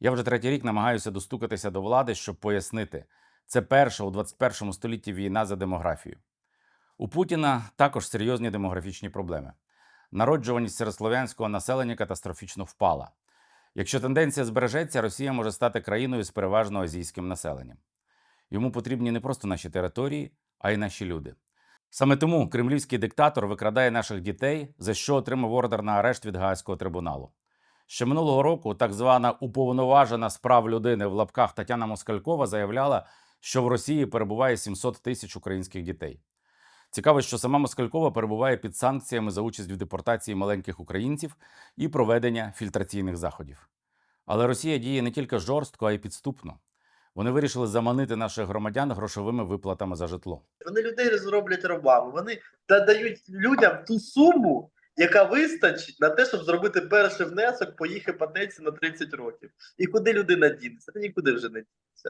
Я вже третій рік намагаюся достукатися до влади, щоб пояснити, це перша у 21 столітті війна за демографію. У Путіна також серйозні демографічні проблеми. Народжуваність середслов'янського населення катастрофічно впала. Якщо тенденція збережеться, Росія може стати країною з переважно азійським населенням. Йому потрібні не просто наші території, а й наші люди. Саме тому кремлівський диктатор викрадає наших дітей, за що отримав ордер на арешт від Гаазького трибуналу. Ще минулого року так звана уповноважена з прав людини в лапках Тетяна Москалькова заявляла, що в Росії перебуває 700 тисяч українських дітей. Цікаво, що сама Москалькова перебуває під санкціями за участь в депортації маленьких українців і проведення фільтраційних заходів. Але Росія діє не тільки жорстко, а й підступно. Вони вирішили заманити наших громадян грошовими виплатами за житло. Вони людей зроблять рабами. Вони да- дають людям ту суму, яка вистачить на те, щоб зробити перший внесок по їх іпотеці на 30 років. І куди людина дінеться? Нікуди вже не дінеться.